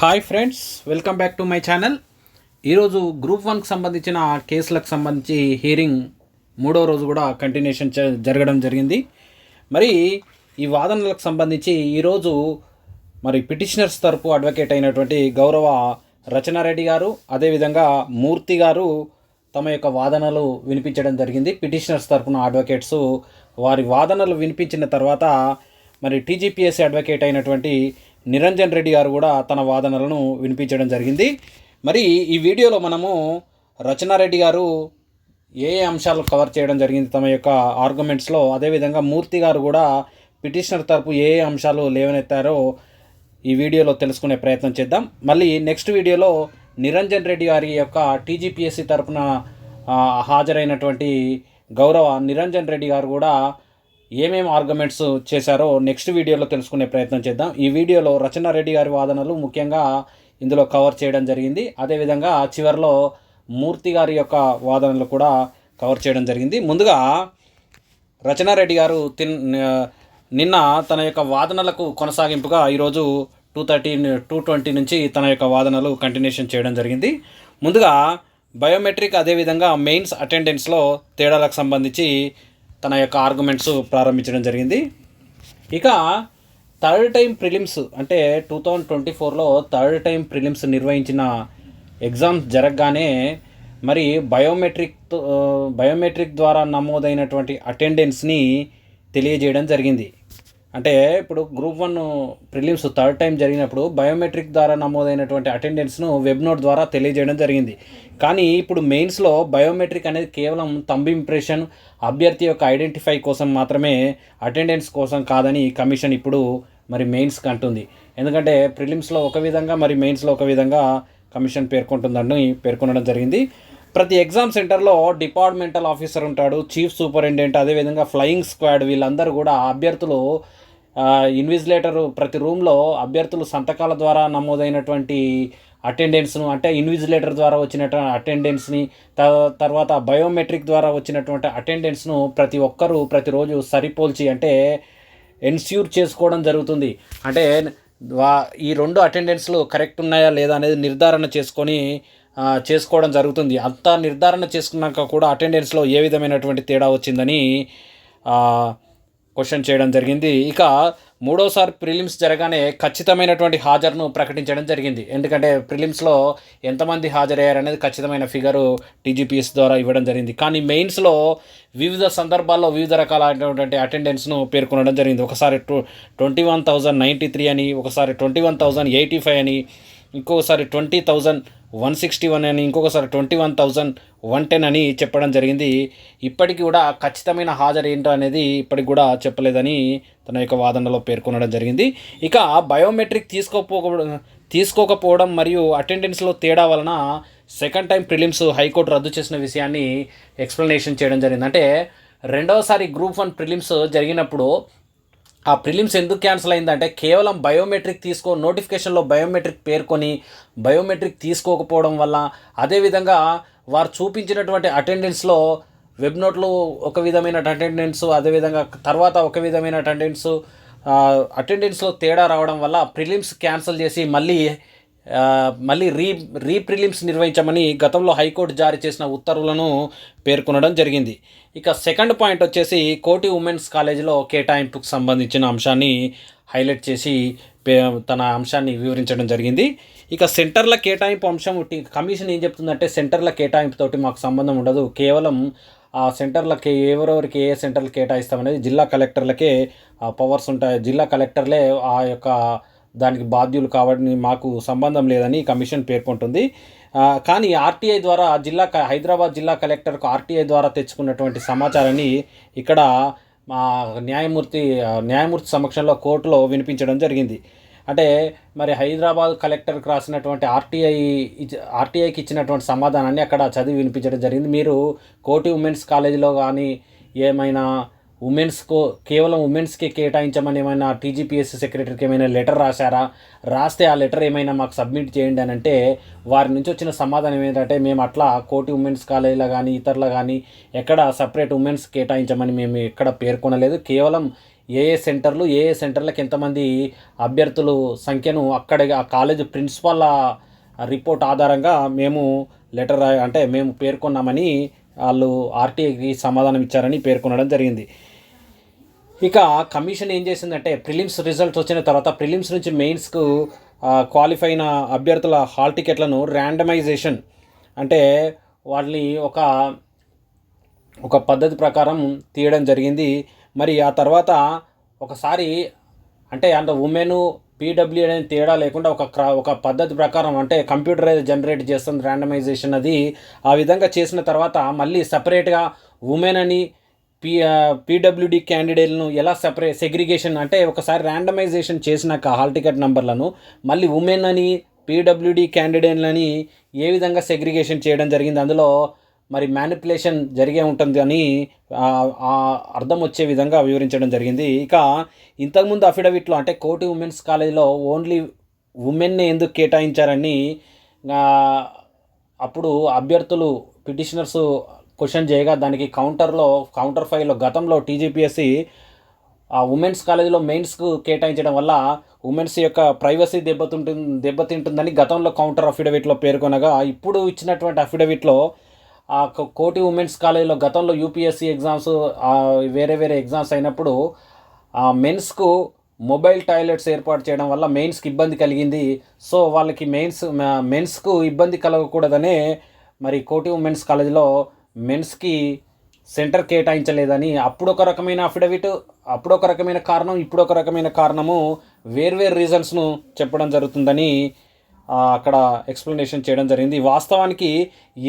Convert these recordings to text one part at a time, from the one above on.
Hi friends welcome back to my channel ఈరోజు group వన్కి సంబంధించిన కేసులకు సంబంధించి హీరింగ్ మూడో రోజు కూడా కంటిన్యూషన్ జరగడం జరిగింది. మరి ఈ వాదనలకు సంబంధించి ఈరోజు మరి పిటిషనర్స్ తరపు అడ్వకేట్ అయినటువంటి గౌరవ రచనారెడ్డి గారు అదేవిధంగా మూర్తి గారు తమ యొక్క వాదనలు వినిపించడం జరిగింది. పిటిషనర్స్ తరపున అడ్వకేట్స్ వారి వాదనలు వినిపించిన తర్వాత మరి టీజీపీఎస్సీ అడ్వకేట్ అయినటువంటి నిరంజన్ రెడ్డి గారు కూడా తన వాదనలను వినిపించడం జరిగింది. మరి ఈ వీడియోలో మనము రచనారెడ్డి గారు ఏ అంశాలు కవర్ చేయడం జరిగింది తమ యొక్క ఆర్గ్యుమెంట్స్లో అదేవిధంగా మూర్తి గారు కూడా పిటిషనర్ తరపు ఏ ఏ అంశాలు లేవనెత్తారో ఈ వీడియోలో తెలుసుకునే ప్రయత్నం చేద్దాం. మళ్ళీ నెక్స్ట్ వీడియోలో నిరంజన్ రెడ్డి గారి యొక్క టీజీపీఎస్సీ తరపున హాజరైనటువంటి గౌరవ నిరంజన్ రెడ్డి గారు కూడా ఏమేమి ఆర్గ్యుమెంట్స్ చేశారో నెక్స్ట్ వీడియోలో తెలుసుకునే ప్రయత్నం చేద్దాం. ఈ వీడియోలో రచనారెడ్డి గారి వాదనలు ముఖ్యంగా ఇందులో కవర్ చేయడం జరిగింది. అదేవిధంగా చివరిలో మూర్తి గారి యొక్క వాదనలు కూడా కవర్ చేయడం జరిగింది. ముందుగా రచనారెడ్డి గారు తిన్ నిన్న తన యొక్క వాదనలకు కొనసాగింపుగా ఈరోజు టూ థర్టీ టూ ట్వంటీ నుంచి తన యొక్క వాదనలు కంటిన్యూషన్ చేయడం జరిగింది. ముందుగా బయోమెట్రిక్ అదేవిధంగా మెయిన్స్ అటెండెన్స్లో తేడాలకు సంబంధించి తన యొక్క ఆర్గ్యుమెంట్స్ ప్రారంభించడం జరిగింది. ఇక థర్డ్ టైం ప్రిలిమ్స్ అంటే టూ థౌజండ్ ట్వంటీ ఫోర్లో థర్డ్ టైం ప్రిలిమ్స్ నిర్వహించిన ఎగ్జామ్స్ జరగగానే మరి బయోమెట్రిక్ బయోమెట్రిక్ ద్వారా నమోదైనటువంటి అటెండెన్స్ని తెలియజేయడం జరిగింది. అంటే ఇప్పుడు group one prelims third time జరిగినప్పుడు బయోమెట్రిక్ ద్వారా నమోదైనటువంటి అటెండెన్స్ను వెబ్ నోట్ ద్వారా తెలియజేయడం జరిగింది. కానీ ఇప్పుడు మెయిన్స్లో బయోమెట్రిక్ అనేది కేవలం తంబ్ ఇంప్రెషన్ అభ్యర్థి యొక్క ఐడెంటిఫై కోసం మాత్రమే అటెండెన్స్ కోసం కాదని కమిషన్ ఇప్పుడు మరి మెయిన్స్కి అంటుంది. ఎందుకంటే ప్రిలిమ్స్లో ఒక విధంగా మరి మెయిన్స్లో ఒక విధంగా కమిషన్ పేర్కొంటుందని పేర్కొనడం జరిగింది. ప్రతి ఎగ్జామ్ సెంటర్లో డిపార్ట్మెంటల్ ఆఫీసర్ ఉంటాడు చీఫ్ సూపరింటెండెంట్ అదేవిధంగా ఫ్లయింగ్ స్క్వాడ్ వీళ్ళందరూ కూడా అభ్యర్థులు ఇన్విజిలేటర్ ప్రతి రూమ్లో అభ్యర్థులు సంతకాల ద్వారా నమోదైనటువంటి అటెండెన్స్ను అంటే ఇన్విజిలేటర్ ద్వారా వచ్చినటువంటి అటెండెన్స్ని త- తర్వాత బయోమెట్రిక్ ద్వారా వచ్చినటువంటి అటెండెన్స్ను ప్రతి ఒక్కరూ ప్రతిరోజు సరిపోల్చి అంటే ఎన్స్యూర్ చేసుకోవడం జరుగుతుంది. అంటే వా ఈ రెండు అటెండెన్స్లు కరెక్ట్ ఉన్నాయా లేదా అనేది నిర్ధారణ చేసుకొని చేసుకోవడం జరుగుతుంది. అంత నిర్ధారణ చేసుకున్నాక కూడా అటెండెన్స్లో ఏ విధమైనటువంటి తేడా వచ్చిందని క్వశ్చన్ చేయడం జరిగింది. ఇక మూడోసారి ప్రిలిమ్స్ జరగానే ఖచ్చితమైనటువంటి హాజరును ప్రకటించడం జరిగింది. ఎందుకంటే ప్రిలిమ్స్లో ఎంతమంది హాజరయ్యారనేది ఖచ్చితమైన ఫిగరు టీజీపీఎస్ ద్వారా ఇవ్వడం జరిగింది. కానీ మెయిన్స్లో వివిధ సందర్భాల్లో వివిధ రకాలైనటువంటి అటెండెన్స్ను పేర్కొనడం జరిగింది. ఒకసారి twenty one thousand ninety three అని ఒకసారి twenty one thousand eighty five అని ఇంకొకసారి twenty thousand one sixty one అని ఇంకొకసారి twenty one thousand one ten అని చెప్పడం జరిగింది. ఇప్పటికి కూడా ఖచ్చితమైన హాజరు ఏంటో అనేది ఇప్పటికి కూడా చెప్పలేదని తన యొక్క వాదనలో పేర్కొనడం జరిగింది. ఇక బయోమెట్రిక్ తీసుకోకపోవడం తీసుకోకపోవడం మరియు అటెండెన్స్లో తేడా వలన సెకండ్ టైం ప్రిలిమ్స్ హైకోర్టు రద్దు చేసిన విషయాన్ని ఎక్స్ప్లెనేషన్ చేయడం జరిగింది. అంటే రెండవసారి గ్రూప్ వన్ ప్రిలిమ్స్ జరిగినప్పుడు ఆ ప్రిలిమ్స్ ఎందుకు క్యాన్సిల్ అయిందంటే కేవలం బయోమెట్రిక్ తీసుకో నోటిఫికేషన్లో బయోమెట్రిక్ పేర్కొని బయోమెట్రిక్ తీసుకోకపోవడం వల్ల. అదేవిధంగా వారు చూపించినటువంటి అటెండెన్స్లో వెబ్ నోట్లో ఒక విధమైన అటెండెన్స్ అదేవిధంగా తర్వాత ఒక విధమైన అటెండెన్స్ అటెండెన్స్లో తేడా రావడం వల్ల ప్రిలిమ్స్ క్యాన్సిల్ చేసి మళ్ళీ మళ్ళీ రీ రీప్రిలిమ్స్ నిర్వహించమని గతంలో హైకోర్టు జారీ చేసిన ఉత్తర్వులను పేర్కొనడం జరిగింది. ఇక సెకండ్ పాయింట్ వచ్చేసి కోటి ఉమెన్స్ కాలేజీలో కేటాయింపుకు సంబంధించిన అంశాన్ని హైలైట్ చేసి పే తన అంశాన్ని వివరించడం జరిగింది. ఇక సెంటర్ల కేటాయింపు అంశం కమిషన్ ఏం చెప్తుందంటే సెంటర్ల కేటాయింపుతోటి మాకు సంబంధం ఉండదు. కేవలం ఆ సెంటర్లకి ఎవరెవరికి ఏ సెంటర్లు కేటాయిస్తామనేది జిల్లా కలెక్టర్లకే పవర్స్ ఉంటాయి. జిల్లా కలెక్టర్లే ఆ యొక్క దానికి బాధ్యులు కాబట్టి మాకు సంబంధం లేదని కమిషన్ పేర్కొంటుంది. కానీ ఆర్టీఐ ద్వారా జిల్లా హైదరాబాద్ జిల్లా కలెక్టర్కు ఆర్టీఐ ద్వారా తెచ్చుకున్నటువంటి సమాచారాన్ని ఇక్కడ మా న్యాయమూర్తి న్యాయమూర్తి సమక్షంలో కోర్టులో వినిపించడం జరిగింది. అంటే మరి హైదరాబాద్ కలెక్టర్కి రాసినటువంటి ఆర్టీఐ ఆర్టీఐకి ఇచ్చినటువంటి సమాధానాన్ని అక్కడ చదివి వినిపించడం జరిగింది. మీరు కోటి ఉమెన్స్ కాలేజీలో కానీ ఏమైనా ఉమెన్స్కు కేవలం ఉమెన్స్కి కేటాయించమని ఏమైనా టీజీపీఎస్ సెక్రటరీకి ఏమైనా లెటర్ రాశారా? రాస్తే ఆ లెటర్ ఏమైనా మాకు సబ్మిట్ చేయండి అని అంటే వారి నుంచి వచ్చిన సమాధానం ఏంటంటే మేము అట్లా కోటి ఉమెన్స్ కాలేజీలో కానీ ఇతరుల కానీ ఎక్కడ సపరేట్ ఉమెన్స్ కేటాయించమని మేము ఎక్కడ పేర్కొనలేదు. కేవలం ఏ ఏ సెంటర్లు ఏ ఏ సెంటర్లకు ఎంతమంది అభ్యర్థులు సంఖ్యను అక్కడ ఆ కాలేజ్ ప్రిన్సిపాల్ రిపోర్ట్ ఆధారంగా మేము లెటర్ అంటే మేము పేర్కొన్నామని వాళ్ళు ఆర్టీఐకి సమాధానం ఇచ్చారని పేర్కొనడం జరిగింది. ఇక కమిషన్ ఏం చేసిందంటే ప్రిలిమ్స్ రిజల్ట్స్ వచ్చిన తర్వాత ప్రిలిమ్స్ నుంచి మెయిన్స్కు క్వాలిఫై అయిన అభ్యర్థుల హాల్ టికెట్లను ర్యాండమైజేషన్ అంటే వాళ్ళని ఒక ఒక పద్ధతి ప్రకారం తీయడం జరిగింది. మరి ఆ తర్వాత ఒకసారి అంటే అంత ఉమెన్ పీడబ్ల్యూ అనేది తేడా లేకుండా ఒక క్ర ఒక పద్ధతి ప్రకారం అంటే కంప్యూటరైజ్ జనరేట్ చేస్తుంది ర్యాండమైజేషన్ అది ఆ విధంగా చేసిన తర్వాత మళ్ళీ సపరేట్గా ఉమెన్ అని పీ పీడబ్ల్యూడి క్యాండిడేట్లను ఎలా సపరేట్ సెగ్రిగేషన్ అంటే ఒకసారి ర్యాండమైజేషన్ చేసినాక హాల్ టికెట్ నెంబర్లను మళ్ళీ ఉమెన్ అని పీడబ్ల్యూడి క్యాండిడేట్లని ఏ విధంగా సెగ్రిగేషన్ చేయడం జరిగింది అందులో మరి మ్యానిపులేషన్ జరిగే ఉంటుంది అని అర్థం వచ్చే విధంగా వివరించడం జరిగింది. ఇక ఇంతకుముందు అఫిడవిట్లో అంటే కోటి ఉమెన్స్ కాలేజీలో ఓన్లీ ఉమెన్నే ఎందుకు కేటాయించారని అప్పుడు అభ్యర్థులు పిటిషనర్స్ క్వశ్చన్ చేయగా దానికి కౌంటర్లో కౌంటర్ ఫైల్లో గతంలో టీజీపీఎస్సి ఆ ఉమెన్స్ కాలేజీలో మెయిన్స్కు కేటాయించడం వల్ల ఉమెన్స్ యొక్క ప్రైవసీ దెబ్బతింటుంది దెబ్బతింటుందని గతంలో కౌంటర్ అఫిడవిట్లో పేర్కొనగా ఇప్పుడు ఇచ్చినటువంటి అఫిడవిట్లో ఆ కో- కోటి ఉమెన్స్ కాలేజీలో గతంలో యూపీఎస్సీ ఎగ్జామ్స్ వేరే వేరే ఎగ్జామ్స్ అయినప్పుడు ఆ మెన్స్కు మొబైల్ టాయిలెట్స్ ఏర్పాటు చేయడం వల్ల మెయిన్స్కి ఇబ్బంది కలిగింది. సో వాళ్ళకి మెయిన్స్ మెన్స్కు ఇబ్బంది కలగకూడదనే మరి కోటి ఉమెన్స్ కాలేజీలో మెన్స్కి సెంటర్ కేటాయించలేదని అప్పుడు ఒక రకమైన అఫిడవిట్ అప్పుడు ఒక రకమైన కారణం ఇప్పుడు ఒక రకమైన కారణము వేర్వేరు రీజన్స్ను చెప్పడం జరుగుతుందని అక్కడ ఎక్స్ప్లెనేషన్ చేయడం జరిగింది. వాస్తవానికి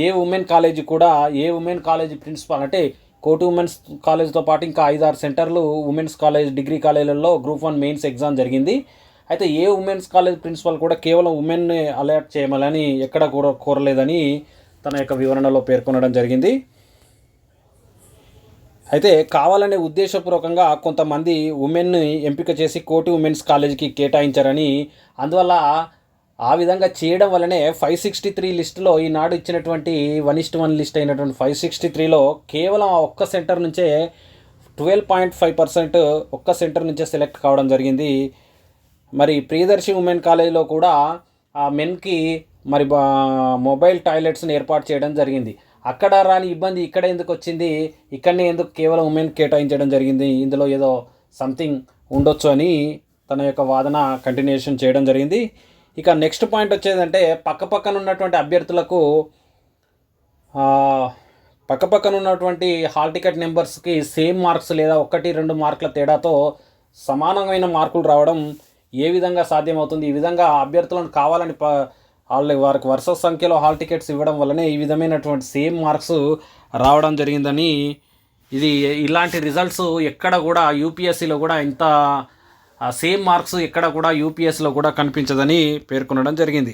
ఏ ఉమెన్ కాలేజీ కూడా ఏ ఉమెన్ కాలేజీ ప్రిన్సిపాల్ అంటే కోటి ఉమెన్స్ కాలేజ్తో పాటు ఇంకా ఐదారు సెంటర్లు ఉమెన్స్ కాలేజ్ డిగ్రీ కాలేజీలలో గ్రూప్ వన్ మెయిన్స్ ఎగ్జామ్ జరిగింది. అయితే ఏ ఉమెన్స్ కాలేజ్ ప్రిన్సిపాల్ కూడా కేవలం ఉమెన్ని అలర్ట్ చేయమని ఎక్కడ కూడా కోరలేదని తన యొక్క వివరణలో పేర్కొనడం జరిగింది. అయితే కావాలనే ఉద్దేశపూర్వకంగా కొంతమంది ఉమెన్ని ఎంపిక చేసి కోటి ఉమెన్స్ కాలేజీకి కేటాయించారని అందువల్ల ఆ విధంగా చేయడం వల్లనే ఫైవ్ సిక్స్టీ త్రీ లిస్టులో ఈనాడు ఇచ్చినటువంటి వన్ ఇస్ట్ వన్ లిస్ట్ అయినటువంటి ఫైవ్ సిక్స్టీ త్రీలో కేవలం ఆ ఒక్క సెంటర్ నుంచే ట్వెల్వ్ పాయింట్ ఫైవ్ పర్సెంట్ ఒక్క సెంటర్ నుంచే సెలెక్ట్ కావడం జరిగింది. మరి ప్రియదర్శి ఉమెన్ కాలేజీలో కూడా ఆ మెన్కి మరి బా- మొబైల్ టాయిలెట్స్ని ఏర్పాటు చేయడం జరిగింది. అక్కడ రాని ఇబ్బంది ఇక్కడ ఎందుకు వచ్చింది? ఇక్కడనే ఎందుకు కేవలం ఉమెన్ కేటాయించడం జరిగింది? ఇందులో ఏదో సంథింగ్ ఉండొచ్చు అని తన యొక్క వాదన కంటిన్యూషన్ చేయడం జరిగింది. ఇక నెక్స్ట్ పాయింట్ వచ్చేదంటే పక్క పక్కన ఉన్నటువంటి అభ్యర్థులకు ఆ, పక్క పక్కన ఉన్నటువంటి హాల్ టికెట్ నెంబర్స్కి సేమ్ మార్క్స్ లేదా ఒకటి రెండు మార్కుల తేడాతో సమానమైన మార్కులు రావడం ఏ విధంగా సాధ్యమవుతుంది? ఈ విధంగా అభ్యర్థులను కావాలని ప వాళ్ళ వారికి వరుస సంఖ్యలో హాల్ టికెట్స్ ఇవ్వడం వల్లనే ఈ విధమైనటువంటి సేమ్ మార్క్స్ రావడం జరిగిందని ఇది ఇలాంటి రిజల్ట్స్ ఎక్కడ కూడా యూపీఎస్సీలో కూడా ఇంత సేమ్ మార్క్స్ ఎక్కడ కూడా యూపీఎస్లో కూడా కనిపించదని పేర్కొనడం జరిగింది.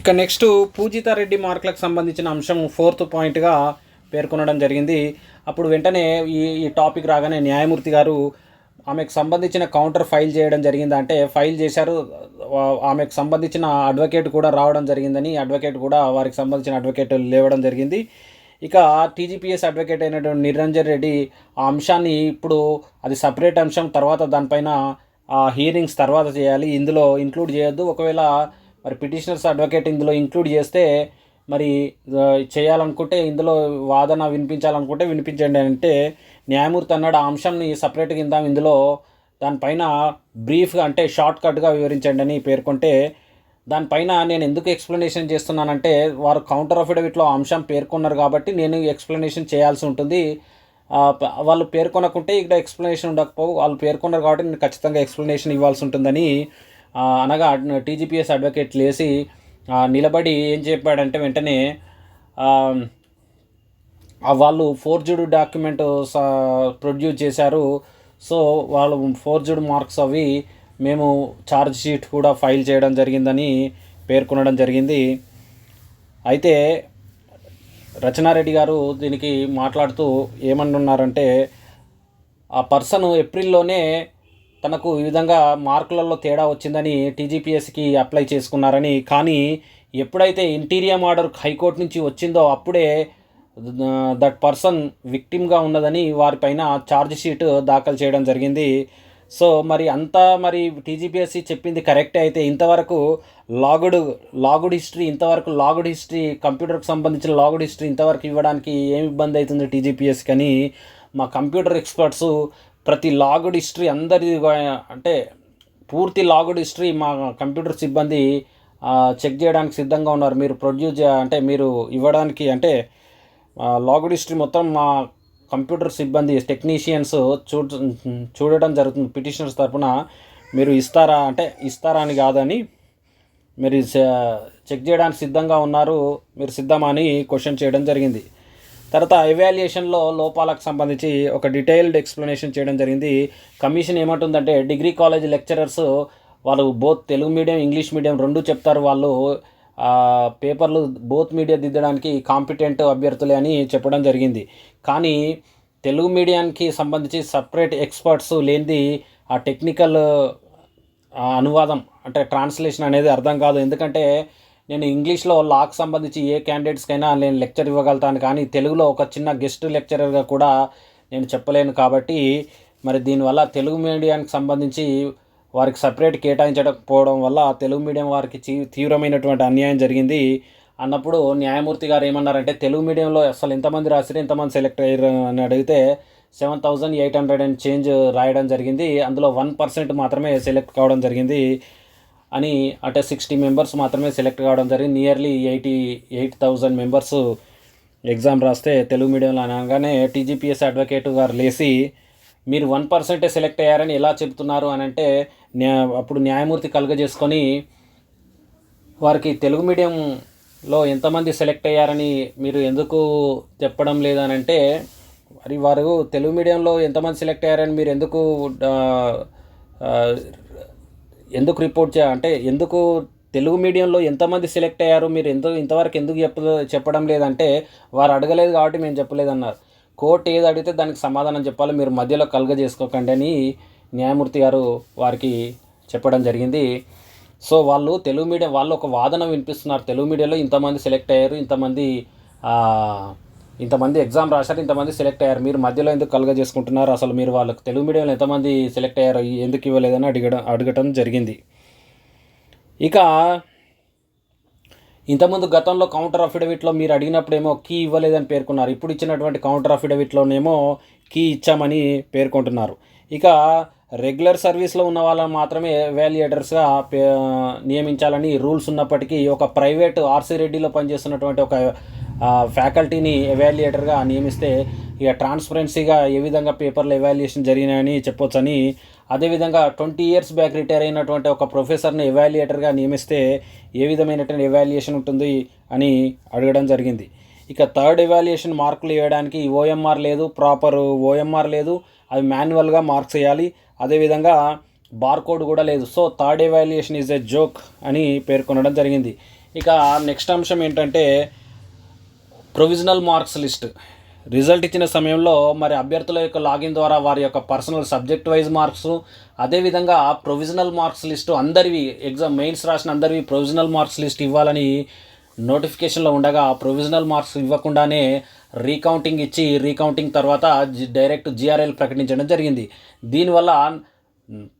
ఇక నెక్స్ట్ పూజితారెడ్డి మార్కులకు సంబంధించిన అంశం ఫోర్త్ పాయింట్గా పేర్కొనడం జరిగింది. అప్పుడు వెంటనే ఈ ఈ టాపిక్ రాగానే న్యాయమూర్తి గారు ఆమెకు సంబంధించిన కౌంటర్ ఫైల్ చేయడం జరిగింది అంటే ఫైల్ చేశారు ఆమెకు సంబంధించిన అడ్వకేట్ కూడా రావడం జరిగిందని అడ్వకేట్ కూడా వారికి సంబంధించిన అడ్వకేట్ లేవడం జరిగింది. ఇక టీజీపీఎస్ అడ్వకేట్ అయినటువంటి నిరంజన్ రెడ్డి ఆ అంశాన్ని ఇప్పుడు అది సపరేట్ అంశం తర్వాత దానిపైన ఆ హీరింగ్స్ తర్వాత చేయాలి. ఇందులో ఇంక్లూడ్ చేయొద్దు. ఒకవేళ మరి పిటిషనర్స్ అడ్వకేట్ ఇందులో ఇంక్లూడ్ చేస్తే మరి చేయాలనుకుంటే ఇందులో వాదన వినిపించాలనుకుంటే వినిపించండి అంటే న్యాయమూర్తి అన్నాడు ఆ అంశంని సపరేట్గా ఇందాం ఇందులో దానిపైన బ్రీఫ్గా అంటే షార్ట్ కట్గా వివరించండి అని పేర్కొంటే దానిపైన నేను ఎందుకు ఎక్స్ప్లెనేషన్ చేస్తున్నానంటే వారు కౌంటర్ అఫిడవిట్లో అంశం పేర్కొన్నారు కాబట్టి నేను ఎక్స్ప్లెనేషన్ చేయాల్సి ఉంటుంది. వాళ్ళు పేర్కొనకుంటే ఇక్కడ ఎక్స్ప్లెనేషన్ ఉండకపోవు వాళ్ళు పేర్కొన్నారు కాబట్టి నేను ఖచ్చితంగా ఎక్స్ప్లెనేషన్ ఇవ్వాల్సి ఉంటుందని అనగా టీజీపీఎస్ అడ్వకేట్ లేసి నిలబడి ఏం చెప్పాడంటే వెంటనే వాళ్ళు ఫోర్జుడ్ డాక్యుమెంట్ ప్రొడ్యూస్ చేశారు. సో వాళ్ళు ఫోర్జుడ్ మార్క్స్ అవి మేము ఛార్జ్ షీట్ కూడా ఫైల్ చేయడం జరిగిందని పేర్కొనడం జరిగింది. అయితే రచనారెడ్డి గారు దీనికి మాట్లాడుతూ ఏమంటున్నారంటే ఆ పర్సన్ ఏప్రిల్లోనే తనకు ఈ విధంగా మార్కులలో తేడా వచ్చిందని టీజీపీఎస్కి అప్లై చేసుకున్నారని. కానీ ఎప్పుడైతే ఇంటీరియం ఆర్డర్ హైకోర్టు నుంచి వచ్చిందో అప్పుడే దట్ పర్సన్ విక్టిమ్గా ఉన్నదని వారిపైన ఛార్జ్ షీట్ దాఖలు చేయడం జరిగింది. సో మరి అంతా మరి టీజీపీఎస్సీ చెప్పింది కరెక్టే అయితే ఇంతవరకు లాగుడ్ లాగుడ్ హిస్టరీ ఇంతవరకు లాగుడ్ హిస్టరీ కంప్యూటర్కి సంబంధించిన లాగుడ్ హిస్టరీ ఇంతవరకు ఇవ్వడానికి ఏమి ఇబ్బంది అవుతుంది టీజీపీఎస్కి కానీ మా కంప్యూటర్ ఎక్స్పర్ట్స్ ప్రతి లాగుడ్ హిస్టరీ అందరిది అంటే పూర్తి లాగుడ్ హిస్టరీ మా కంప్యూటర్ సిబ్బంది చెక్ చేయడానికి సిద్ధంగా ఉన్నారు. మీరు ప్రొడ్యూస్ చే- అంటే మీరు ఇవ్వడానికి అంటే లాగుడ్ హిస్టరీ మొత్తం మా కంప్యూటర్ సిబ్బంది టెక్నీషియన్స్ చూ చూడడం జరుగుతుంది. పిటిషనర్స్ తరఫున మీరు ఇస్తారా అంటే ఇస్తారా అని కాదని మీరు చెక్ చేయడానికి సిద్ధంగా ఉన్నారు. మీరు సిద్ధమా అని క్వశ్చన్ చేయడం జరిగింది. తర్వాత ఎవాల్యుయేషన్లో లోపాలకు సంబంధించి ఒక డీటెయిల్డ్ ఎక్స్ప్లెనేషన్ చేయడం జరిగింది. కమిషన్ ఏమంటుందంటే డిగ్రీ కాలేజ్ లెక్చరర్స్ వాళ్ళు both Telugu medium English medium రెండు చెప్తారు. వాళ్ళు పేపర్లు బోత్ మీడియా దిద్దడానికి కాంపిటెంట్ అభ్యర్థులే అని చెప్పడం జరిగింది. కానీ తెలుగు మీడియానికి సంబంధించి సపరేట్ ఎక్స్పర్ట్స్ లేనిది ఆ టెక్నికల్ అనువాదం అంటే ట్రాన్స్లేషన్ అనేది అర్థం కాదు. ఎందుకంటే నేను ఇంగ్లీష్లో లాక్ సంబంధించి ఏ క్యాండిడేట్స్కైనా నేను లెక్చర్ ఇవ్వగలుగుతాను కానీ తెలుగులో ఒక చిన్న గెస్ట్ లెక్చరర్గా కూడా నేను చెప్పలేను కాబట్టి మరి దీనివల్ల తెలుగు మీడియానికి సంబంధించి వారికి సపరేట్ కేటాయించకపోవడం వల్ల తెలుగు మీడియం వారికి తీవ్రమైనటువంటి అన్యాయం జరిగింది అన్నప్పుడు న్యాయమూర్తి గారు ఏమన్నారంటే తెలుగు మీడియంలో అసలు ఎంతమంది రాసిరు ఎంతమంది సెలెక్ట్ అయ్యారు అని అడిగితే seven thousand eight hundred and change రాయడం జరిగింది. అందులో వన్ పర్సెంట్ మాత్రమే సెలెక్ట్ కావడం జరిగింది. అని అంటే సిక్స్టీ మెంబర్స్ మాత్రమే సెలెక్ట్ కావడం జరిగింది. Nearly eighty eight thousand members exam రాస్తే తెలుగు మీడియంలో అనగానే టీజీపీఎస్ అడ్వకేట్ గారు లేచి మీరు వన్ పర్సెంటే సెలెక్ట్ అయ్యారని ఎలా చెప్తున్నారు? అని అంటే అప్పుడు న్యాయమూర్తి కలుగజేసుకొని వారికి తెలుగు మీడియంలో ఎంతమంది సెలెక్ట్ అయ్యారని మీరు ఎందుకు చెప్పడం లేదనంటే మరి వారు తెలుగు మీడియంలో ఎంతమంది సెలెక్ట్ అయ్యారని మీరు ఎందుకు ఎందుకు రిపోర్ట్ చే అంటే ఎందుకు తెలుగు మీడియంలో ఎంతమంది సెలెక్ట్ అయ్యారు? మీరు ఎంత ఇంతవరకు ఎందుకు చెప్ప చెప్పడం లేదంటే వారు అడగలేదు కాబట్టి మేము చెప్పలేదన్నారు. కోర్టు ఏది అడిగితే దానికి సమాధానం చెప్పాలి. మీరు మధ్యలో కలుగజేసుకోకండి అని న్యాయమూర్తి గారు వారికి చెప్పడం జరిగింది. సో వాళ్ళు తెలుగు మీడియం వాళ్ళు ఒక వాదన వినిపిస్తున్నారు. తెలుగు మీడియాలో ఇంతమంది సెలెక్ట్ అయ్యారు. ఇంతమంది ఇంతమంది ఎగ్జామ్ రాశారు ఇంతమంది సెలెక్ట్ అయ్యారు. మీరు మధ్యలో ఎందుకు కలుగ చేసుకుంటున్నారు? అసలు మీరు వాళ్ళకి తెలుగు మీడియంలో ఎంతమంది సెలెక్ట్ అయ్యారు? ఎందుకు ఇవ్వలేదని అడగడం అడగటం జరిగింది. ఇక ఇంతకుముందు గతంలో కౌంటర్ అఫిడవిట్లో మీరు అడిగినప్పుడేమో కీ ఇవ్వలేదని పేర్కొన్నారు. ఇప్పుడు ఇచ్చినటువంటి కౌంటర్ అఫిడవిట్లోనేమో కీ ఇచ్చామని పేర్కొంటున్నారు. ఇక రెగ్యులర్ సర్వీస్లో ఉన్న వాళ్ళని మాత్రమే వాల్యుయేటర్స్గా పే నియమించాలని రూల్స్ ఉన్నప్పటికీ ఒక ప్రైవేట్ ఆర్సీ రెడ్డిలో పనిచేస్తున్నటువంటి ఒక ఫ్యాకల్టీని ఎవాల్యుయేటర్గా నియమిస్తే ఇక ట్రాన్స్పరెన్సీగా ఏ విధంగా పేపర్లు ఎవాల్యుయేషన్ జరిగినాయని చెప్పొచ్చని అదేవిధంగా ట్వంటీ ఇయర్స్ బ్యాక్ రిటైర్ అయినటువంటి ఒక ప్రొఫెసర్ని ఎవాల్యుయేటర్గా నియమిస్తే ఏ విధమైనటువంటి ఎవాల్యుయేషన్ ఉంటుంది అని అడగడం జరిగింది. ఇక థర్డ్ ఎవాల్యుయేషన్ మార్కులు వేయడానికి ఓఎంఆర్ లేదు ప్రాపర్ ఓఎంఆర్ లేదు అవి మాన్యువల్గా మార్క్స్ వేయాలి అదేవిధంగా బార్కోడ్ కూడా లేదు. So third evaluation is a joke అని పేర్కొనడం జరిగింది. ఇక నెక్స్ట్ అంశం ఏంటంటే ప్రొవిజనల్ మార్క్స్ లిస్ట్. రిజల్ట్ ఇచ్చిన సమయంలో మరి అభ్యర్థుల యొక్క లాగిన్ ద్వారా వారి యొక్క పర్సనల్ సబ్జెక్ట్ వైజ్ మార్క్స్ అదేవిధంగా ప్రొవిజనల్ మార్క్స్ లిస్టు అందరివి ఎగ్జామ్ మెయిన్స్ రాసిన అందరివి ప్రొవిజనల్ మార్క్స్ లిస్ట్ ఇవ్వాలని నోటిఫికేషన్లో ఉండగా ప్రొవిజనల్ మార్క్స్ ఇవ్వకుండానే రీకౌంటింగ్ ఇచ్చి రీకౌంటింగ్ తర్వాత డైరెక్ట్ జిఆర్ఎల్ ప్రకటించడం జరిగింది. దీనివల్ల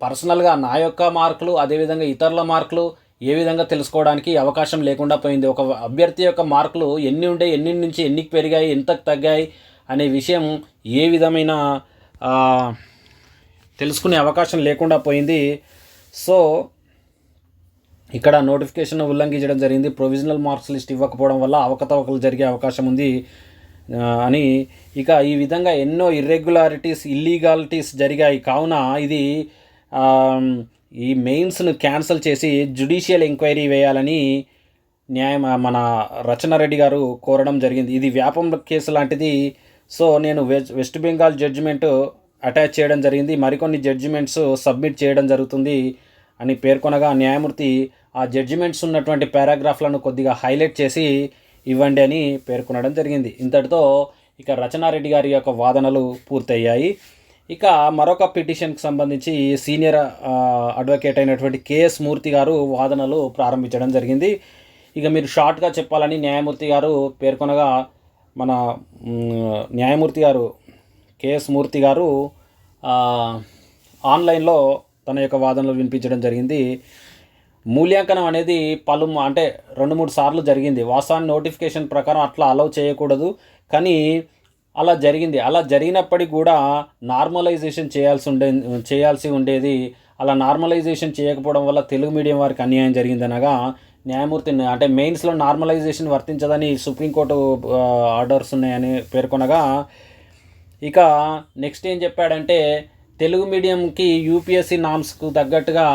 పర్సనల్గా నా యొక్క మార్కులు అదేవిధంగా ఇతరుల మార్కులు ఏ విధంగా తెలుసుకోవడానికి అవకాశం లేకుండా పోయింది. ఒక అభ్యర్థి యొక్క మార్కులు ఎన్ని ఉండే ఎన్ని నుంచి ఎన్నికి పెరిగాయి ఎంతకు తగ్గాయి అనే విషయం ఏ విధమైన తెలుసుకునే అవకాశం లేకుండా పోయింది. సో ఇక్కడ నోటిఫికేషన్ ఉల్లంఘించడం జరిగింది. ప్రొవిజనల్ మార్క్స్ లిస్ట్ ఇవ్వకపోవడం వల్ల అవకతవకలు జరిగే అవకాశం ఉంది అని. ఇక ఈ విధంగా ఎన్నో ఇర్రెగ్యులారిటీస్ ఇల్లీగాలిటీస్ జరిగాయి. కావున ఇది ఈ మెయిన్స్ను క్యాన్సిల్ చేసి జుడిషియల్ ఎంక్వైరీ వేయాలని న్యాయం మన రచనారెడ్డి గారు కోరడం జరిగింది. ఇది వ్యాపం కేసు లాంటిది. సో నేను west west Bengal judgement attach చేయడం జరిగింది. మరికొన్ని జడ్జిమెంట్స్ సబ్మిట్ చేయడం జరుగుతుంది అని పేర్కొనగా న్యాయమూర్తి ఆ జడ్జిమెంట్స్ ఉన్నటువంటి పారాగ్రాఫ్లను కొద్దిగా హైలైట్ చేసి ఇవ్వండి అని పేర్కొనడం జరిగింది. ఇంతటితో ఇక రచనారెడ్డి గారి యొక్క వాదనలు పూర్తయ్యాయి. ఇక మరొక పిటిషన్కి సంబంధించి సీనియర్ అడ్వకేట్ అయినటువంటి కేఎస్ మూర్తి గారు వాదనలు ప్రారంభించడం జరిగింది. ఇక మీరు షార్ట్గా చెప్పాలని న్యాయమూర్తి గారు పేర్కొనగా మన న్యాయమూర్తి గారు కేఎస్ మూర్తి గారు ఆన్లైన్లో తన యొక్క వాదనలు వినిపించడం జరిగింది. మూల్యాంకనం అనేది పలు అంటే రెండు మూడు సార్లు జరిగింది. వాస్తవాన్ని నోటిఫికేషన్ ప్రకారం అట్లా అలౌ చేయకూడదు. కానీ అలా జరిగింది. అలా జరిగినప్పటికీ కూడా నార్మలైజేషన్ చేయాల్సి ఉండే చేయాల్సి ఉండేది. అలా నార్మలైజేషన్ చేయకపోవడం వల్ల తెలుగు మీడియం వారికి అన్యాయం జరిగిందనగా న్యాయమూర్తి అంటే మెయిన్స్లో నార్మలైజేషన్ వర్తించదని సుప్రీంకోర్టు ఆర్డర్స్ ఉన్నాయని పేర్కొనగా ఇక నెక్స్ట్ ఏం చెప్పాడంటే తెలుగు మీడియంకి యూపీఎస్సీ నామ్స్కు తగ్గట్టుగా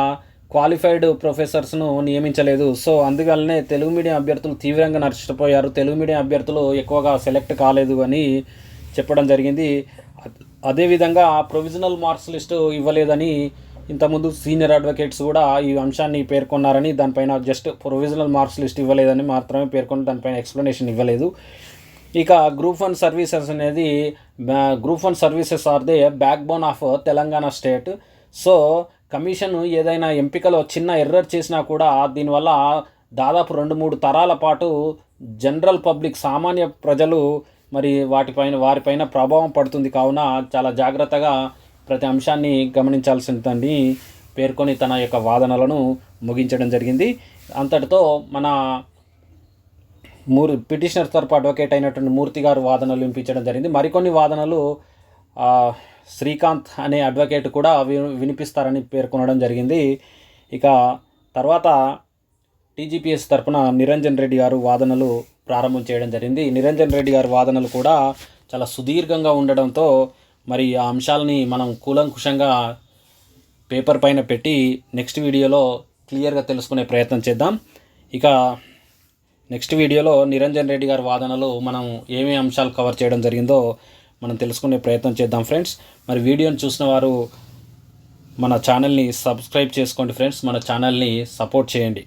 క్వాలిఫైడ్ ప్రొఫెసర్స్ను నియమించలేదు. సో అందువల్లనే తెలుగు మీడియం అభ్యర్థులు తీవ్రంగా నష్టపోయారు. తెలుగు మీడియం అభ్యర్థులు ఎక్కువగా సెలెక్ట్ కాలేదు అని చెప్పడం జరిగింది. అదేవిధంగా ప్రొవిజనల్ మార్క్స్ లిస్టు ఇవ్వలేదని ఇంతకుముందు సీనియర్ అడ్వకేట్స్ కూడా ఈ అంశాన్ని పేర్కొన్నారని దానిపైన జస్ట్ ప్రొవిజనల్ మార్క్స్ లిస్ట్ ఇవ్వలేదని మాత్రమే పేర్కొని దానిపైన ఎక్స్ప్లెనేషన్ ఇవ్వలేదు. ఇక గ్రూప్ వన్ సర్వీసెస్ అనేది group one services are the backbone of Telangana state. So commission ఏదైనా ఎంపికలో చిన్న ఎర్రర్ చేసినా కూడా దీనివల్ల దాదాపు రెండు మూడు తరాల పాటు జనరల్ పబ్లిక్ సామాన్య ప్రజలు మరి వాటిపైన వారిపైన ప్రభావం పడుతుంది. కావున చాలా జాగ్రత్తగా ప్రతి అంశాన్ని గమనించాల్సిందని పేర్కొని తన యొక్క వాదనలను ముగించడం జరిగింది. అంతటితో మన మూర్ పిటిషనర్ తరపు అడ్వకేట్ అయినటువంటి మూర్తి గారు వాదనలు వినిపించడం జరిగింది. మరికొన్ని వాదనలు శ్రీకాంత్ అనే అడ్వకేట్ కూడా వి వినిపిస్తారని పేర్కొనడం జరిగింది. ఇక తర్వాత టీజీపీఎస్ తరపున నిరంజన్ రెడ్డి గారు వాదనలు ప్రారంభం చేయడం జరిగింది. నిరంజన్ రెడ్డి గారి వాదనలు కూడా చాలా సుదీర్ఘంగా ఉండడంతో మరి ఆ అంశాలని మనం కూలంకుషంగా పేపర్ పైన పెట్టి నెక్స్ట్ వీడియోలో క్లియర్గా తెలుసుకునే ప్రయత్నం చేద్దాం. ఇక నెక్స్ట్ వీడియోలో నిరంజన్ రెడ్డి గారి వాదనలు మనం ఏమేమి అంశాలు కవర్ చేయడం జరిగిందో మనం తెలుసుకునే ప్రయత్నం చేద్దాం ఫ్రెండ్స్. మరి వీడియోని చూసిన వారు మన ఛానల్ని సబ్స్క్రైబ్ చేసుకోండి ఫ్రెండ్స్. మన ఛానల్ని సపోర్ట్ చేయండి.